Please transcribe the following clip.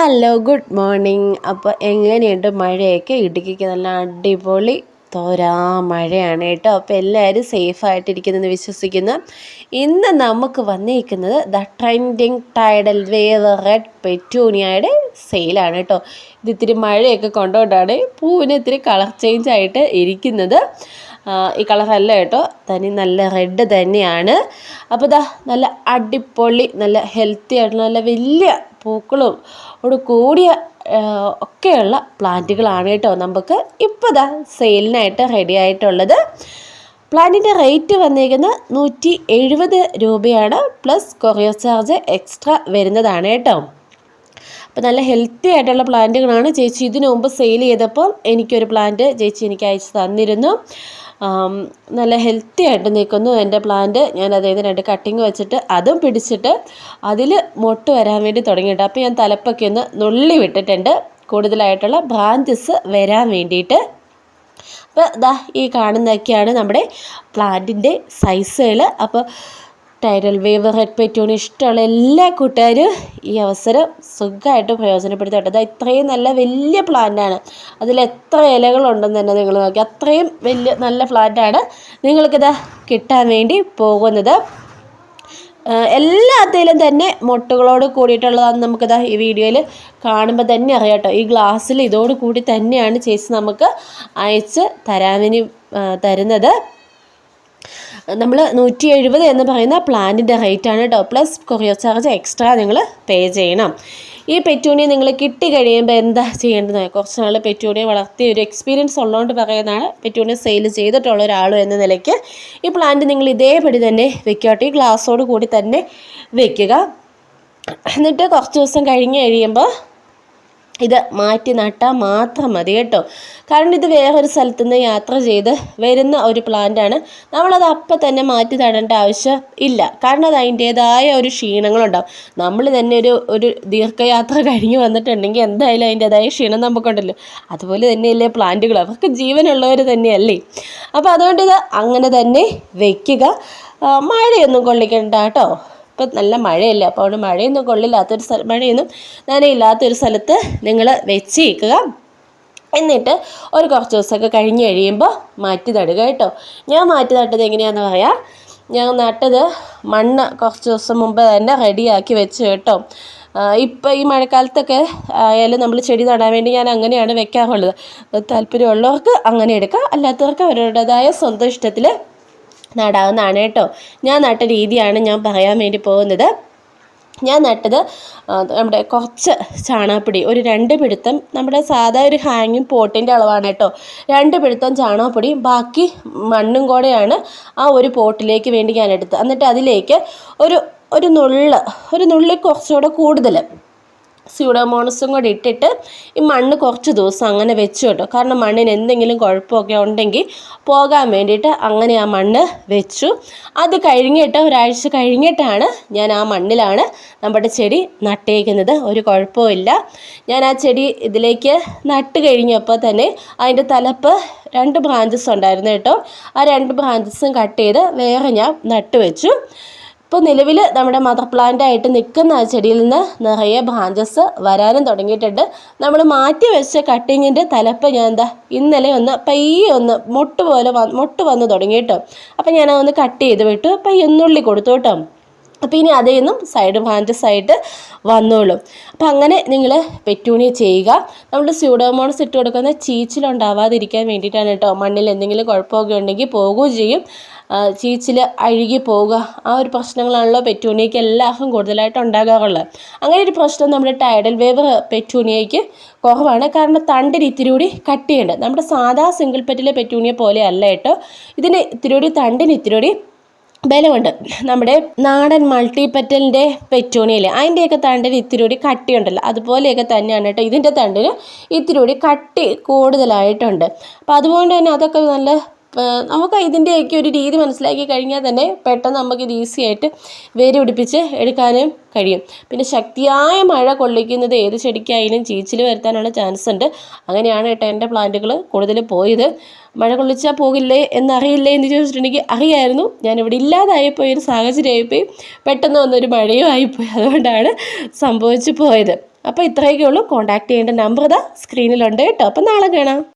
Hello good morning അപ്പോൾ എങ്ങനെയുണ്ട് മഴയൊക്കെ? ഇടുക്കിക്ക് നല്ല അടിപൊളി തോരാ മഴയാണ് കേട്ടോ. അപ്പോൾ എല്ലാവരും സേഫായിട്ടിരിക്കുന്നെന്ന് വിശ്വസിക്കുന്നു. ഇന്ന് നമുക്ക് വന്നിരിക്കുന്നത് the trending tidal wave red പെറ്റൂണിയയുടെ സെയിലാണ് കേട്ടോ. ഇത് മഴയൊക്കെ കൊണ്ടുകൊണ്ടാണ് പൂവിന് ഇത്തിരി കളർ ചേഞ്ച് ആയിട്ട് ഇരിക്കുന്നത്. ഈ കളറല്ല കേട്ടോ. തനി നല്ല റെഡ് തന്നെയാണ്. അപ്പോൾ ഇതാ നല്ല അടിപൊളി നല്ല ഹെൽത്തി ആയിട്ടുള്ള നല്ല വലിയ പൂക്കളും ഓട് കൂടിയ ഒക്കെയുള്ള പ്ലാന്റുകളാണ് കേട്ടോ നമുക്ക് ഇപ്പോൾ ദാ സെയിലിനായിട്ട് റെഡി ആയിട്ടുള്ളത്. പ്ലാന്റിന്റെ റേറ്റ് വന്നിരിക്കുന്നത് നൂറ്റി എഴുപത് രൂപയാണ് പ്ലസ് കൊറിയർ ചാർജ് എക്സ്ട്രാ വരുന്നതാണ് കേട്ടോ. അപ്പോൾ നല്ല ഹെൽത്തി ആയിട്ടുള്ള പ്ലാന്റുകളാണ്. ചേച്ചി ഇതിനു മുമ്പ് സെയിൽ ചെയ്തപ്പോൾ എനിക്കൊരു പ്ലാന്റ് ചേച്ചി എനിക്ക് അയച്ചു തന്നിരുന്നു. നല്ല ഹെൽത്തി ആയിട്ട് നിൽക്കുന്നു എന്റെ പ്ലാന്റ് ഞാൻ അതായത് രണ്ട് കട്ടിങ് വെച്ചിട്ട് അതും പിടിച്ചിട്ട് അതിൽ മൊട്ട് വരാൻ വേണ്ടി തുടങ്ങിയിട്ട് അപ്പോൾ ഞാൻ തലപ്പൊക്കെ ഒന്ന് നുള്ളി വിട്ടിട്ടുണ്ട്. കൂടുതലായിട്ടുള്ള ബ്രാഞ്ചസ് വരാൻ വേണ്ടിയിട്ട്. അപ്പോൾ ദാ ഈ കാണുന്നതൊക്കെയാണ് നമ്മുടെ പ്ലാന്റിന്റെ സൈസുകൾ അപ്പോൾ ടൈറൽ വേവ് റെഡ് പെറ്റൂണ് ഇഷ്ടമുള്ള എല്ലാ കൂട്ടുകാരും ഈ അവസരം സുഖമായിട്ട് പ്രയോജനപ്പെടുത്തട്ടെ. അത് ഇത്രയും നല്ല വലിയ പ്ലാന്റാണ് അതിൽ എത്ര ഇലകളുണ്ടെന്ന് തന്നെ നിങ്ങൾ നോക്കി. അത്രയും വലിയ നല്ല പ്ലാന്റാണ് നിങ്ങൾക്കിത് കിട്ടാൻ വേണ്ടി പോകുന്നത്. എല്ലാത്തിലും തന്നെ മുട്ടുകളോട് കൂടിയിട്ടുള്ളതാണ് നമുക്കിത് ഈ വീഡിയോയിൽ കാണുമ്പോൾ തന്നെ അറിയാം ഈ ഗ്ലാസ്സിൽ ഇതോടുകൂടി തന്നെയാണ് ചേച്ചി നമുക്ക് അയച്ച് തരാൻ തരുന്നത്. നമ്മൾ നൂറ്റി എഴുപത് എന്ന് പറയുന്ന പ്ലാന്റിന്റെ റേറ്റാണ് കേട്ടോ പ്ലസ് കൊറിയർ ചാർജ് എക്സ്ട്രാ നിങ്ങൾ പേ ചെയ്യണം. ഈ പെറ്റൂണിയ നിങ്ങൾ കിട്ടി കഴിയുമ്പോൾ എന്താ ചെയ്യേണ്ടത്? കുറച്ച് നാൾ പെറ്റൂണിയ വളർത്തിയ ഒരു എക്സ്പീരിയൻസ് ഉള്ളതുകൊണ്ട് പറയുന്നതാണ്. പെറ്റൂണിയ സെയിൽ ചെയ്തിട്ടുള്ള ഒരാളും എന്ന നിലയ്ക്ക് ഈ പ്ലാന്റ് നിങ്ങൾ ഇതേപടി തന്നെ വെക്കോട്ടെ ഈ ഗ്ലാസ്സോട് കൂടി തന്നെ വെക്കുക. എന്നിട്ട് കുറച്ച് ദിവസം കഴിഞ്ഞ് കഴിയുമ്പോൾ ഇത് മാറ്റി നട്ടാൽ മാത്രം മതി കേട്ടോ. കാരണം ഇത് വേറൊരു സ്ഥലത്തു നിന്ന് യാത്ര ചെയ്ത് വരുന്ന ഒരു പ്ലാന്റാണ് നമ്മളത് അപ്പം തന്നെ മാറ്റി നടേണ്ട ആവശ്യം ഇല്ല. കാരണം അത് അതിന്റേതായ ഒരു ക്ഷീണങ്ങളുണ്ടാവും. നമ്മൾ തന്നെ ഒരു ഒരു ദീർഘയാത്ര കഴിഞ്ഞ് വന്നിട്ടുണ്ടെങ്കിൽ എന്തായാലും അതിന്റേതായ ക്ഷീണം നമുക്കുണ്ടല്ലോ. അതുപോലെ തന്നെയല്ലേ പ്ലാന്റുകൾ അവർക്ക് ജീവനുള്ളവർ തന്നെയല്ലേ. അപ്പോൾ അതുകൊണ്ട് ഇത് അങ്ങനെ തന്നെ വയ്ക്കുക മഴയൊന്നും കൊള്ളിക്കണ്ട കേട്ടോ. ഇപ്പം നല്ല മഴയല്ലേ? അപ്പോൾ അവിടെ മഴയൊന്നും കൊള്ളില്ലാത്തൊരു സ്ഥലം മഴയൊന്നും നനയില്ലാത്തൊരു സ്ഥലത്ത് നിങ്ങൾ വെച്ചേക്കുക. എന്നിട്ട് ഒരു കുറച്ച് ദിവസമൊക്കെ കഴിഞ്ഞ് കഴിയുമ്പോൾ മാറ്റി നടുക കേട്ടോ. ഞാൻ മാറ്റി നട്ടത് എങ്ങനെയാണെന്ന് പറയാം. ഞാൻ നട്ടത് മണ്ണ് കുറച്ച് ദിവസം മുമ്പ് തന്നെ റെഡിയാക്കി വെച്ച് കേട്ടോ. ഇപ്പം ഈ മഴക്കാലത്തൊക്കെ ആയാലും നമ്മൾ ചെടി നടാൻ വേണ്ടി ഞാൻ അങ്ങനെയാണ് വെക്കാറുള്ളത്. താല്പര്യമുള്ളവർക്ക് അങ്ങനെ എടുക്കാം. അല്ലാത്തവർക്ക് അവരുടേതായ സ്വന്തം ഇഷ്ടത്തിൽ നടാവുന്നതാണ് കേട്ടോ. ഞാൻ നട്ട രീതിയാണ് ഞാൻ പറയാൻ വേണ്ടി പോകുന്നത്. ഞാൻ നട്ടത് നമ്മുടെ കുറച്ച് ചാണകപ്പൊടി ഒരു രണ്ട് പിടുത്തം നമ്മുടെ സാധാ ഒരു ഹാങ്ങിങ് പോട്ടിന്റെ അളവാണ് കേട്ടോ. രണ്ട് പിടുത്തം ചാണകപ്പൊടി ബാക്കി മണ്ണും കൂടെയാണ് ആ ഒരു പോട്ടിലേക്ക് വേണ്ടി ഞാൻ എടുത്തത്. എന്നിട്ട് അതിലേക്ക് ഒരു ഒരു നുള്ള് ഒരു നുള്ളിൽ കുറച്ചുകൂടെ കൂടുതൽ സ്യൂഡോമോണസും കൂടി ഇട്ടിട്ട് ഈ മണ്ണ് കുറച്ച് ദിവസം അങ്ങനെ വെച്ചു കേട്ടോ. കാരണം മണ്ണിന് എന്തെങ്കിലും കുഴപ്പമൊക്കെ ഉണ്ടെങ്കിൽ പോകാൻ വേണ്ടിയിട്ട് അങ്ങനെ ആ മണ്ണ് വെച്ചു. അത് കഴിഞ്ഞിട്ട് ഒരാഴ്ച കഴിഞ്ഞിട്ടാണ് ഞാൻ ആ മണ്ണിലാണ് നമ്മുടെ ചെടി നട്ടേക്കുന്നത്. ഒരു കുഴപ്പമില്ല ഞാൻ ആ ചെടി ഇതിലേക്ക് നട്ട് കഴിഞ്ഞപ്പോൾ തന്നെ അതിന്റെ തലപ്പ് രണ്ട് ബ്രാഞ്ചസ് ഉണ്ടായിരുന്നു കേട്ടോ. ആ രണ്ട് ബ്രാഞ്ചസും കട്ട് ചെയ്ത് വേറെ ഞാൻ നട്ട് വെച്ചു. ഇപ്പോൾ നിലവിൽ നമ്മുടെ മദർ പ്ലാന്റ് ആയിട്ട് നിൽക്കുന്ന ആ ചെടിയിൽ നിന്ന് നിറയെ ബ്രാഞ്ചസ് വരാനും തുടങ്ങിയിട്ടുണ്ട്. നമ്മൾ മാറ്റി വെച്ച കട്ടിങ്ങിന്റെ തലപ്പ് ഞാൻ എന്താ ഇന്നലെ ഒന്ന് പയ്യെ ഒന്ന് മുട്ട് പോലെ മുട്ട് വന്ന് തുടങ്ങിയിട്ട്. അപ്പോൾ അപ്പം ഞാനതൊന്ന് കട്ട് ചെയ്ത് വിട്ടു. പയ്യൊന്നുള്ളി കൊടുത്തു കേട്ടോ. അപ്പോൾ ഇനി അതിൽ നിന്നും സൈഡ് ബ്രാഞ്ചസ് ആയിട്ട് വന്നോളും. അപ്പം അങ്ങനെ നിങ്ങൾ പെറ്റൂണിയ ചെയ്യുക. നമ്മൾ സ്യൂഡോമോണസ് ഇട്ട് കൊടുക്കുന്ന ചീച്ചിലുണ്ടാവാതിരിക്കാൻ വേണ്ടിയിട്ടാണ് കേട്ടോ. മണ്ണിൽ എന്തെങ്കിലും കുഴപ്പമൊക്കെ ഉണ്ടെങ്കിൽ പോകുകയും ചെയ്യും. ചീച്ചിൽ അഴുകി പോവുക. ആ ഒരു പ്രശ്നങ്ങളാണല്ലോ പെറ്റൂണിയയ്ക്ക് എല്ലാവർക്കും കൂടുതലായിട്ട് ഉണ്ടാകാറുള്ളത്. അങ്ങനെ ഒരു പ്രശ്നം നമ്മുടെ ടൈഡൽ വേവ് പെറ്റൂണിയയ്ക്ക് കുറവാണ്. കാരണം തണ്ടിന് ഇത്തിരി കൂടി കട്ടിയുണ്ട്. നമ്മുടെ സാധാ സിംഗിൾ പെറ്റിലെ പെറ്റൂണിയ പോലെ അല്ല കേട്ടോ. ഇതിന് ഇത്തിരി കൂടി തണ്ടിന് ഇത്തിരി കൂടി ബലമുണ്ട്. നമ്മുടെ നാടൻ മൾട്ടിപ്പറ്റലിന്റെ പെറ്റോണിയല്ലേ അതിന്റെയൊക്കെ തണ്ടിന് ഇത്തിരി കൂടി കട്ടിയുണ്ടല്ലോ. അതുപോലെയൊക്കെ തന്നെയാണ് കേട്ടോ. ഇതിന്റെ തണ്ടിന് ഇത്തിരി കൂടി കട്ടി കൂടുതലായിട്ടുണ്ട്. അപ്പോൾ അതുകൊണ്ട് തന്നെ അതൊക്കെ നല്ല നമുക്ക് ഇതിന്റെയൊക്കെ ഒരു രീതി മനസ്സിലാക്കി കഴിഞ്ഞാൽ തന്നെ പെട്ടെന്ന് നമുക്ക് ഇത് ഈസി ആയിട്ട് വേര് പിടിപ്പിച്ച് എടുക്കാനും കഴിയും. പിന്നെ ശക്തിയായ മഴ കൊള്ളിക്കുന്നത് ഏത് ചെടിക്കായാലും ചീച്ചിൽ വരുത്താനുള്ള ചാൻസ് ഉണ്ട്. അങ്ങനെയാണ് കേട്ടോ എന്റെ പ്ലാന്റുകൾ കൂടുതൽ പോയത്. മഴ കൊള്ളിച്ചാൽ പോകില്ലേ എന്നറിയില്ലേ എന്ന് ചോദിച്ചിട്ടുണ്ടെങ്കിൽ അറിയായിരുന്നു. ഞാനിവിടെ ഇല്ലാതായിപ്പോയി ഒരു സാഹചര്യമായിപ്പോയി. പെട്ടെന്ന് വന്നൊരു മഴയും ആയിപ്പോയി. അതുകൊണ്ടാണ് സംഭവിച്ചു പോയത്. അപ്പോൾ ഇത്രയൊക്കെ ഉള്ളൂ. കോൺടാക്ട് ചെയ്യേണ്ട നമ്പർ ഇതാ സ്ക്രീനിലുണ്ട് കേട്ടോ. അപ്പം നാളെ കാണാം.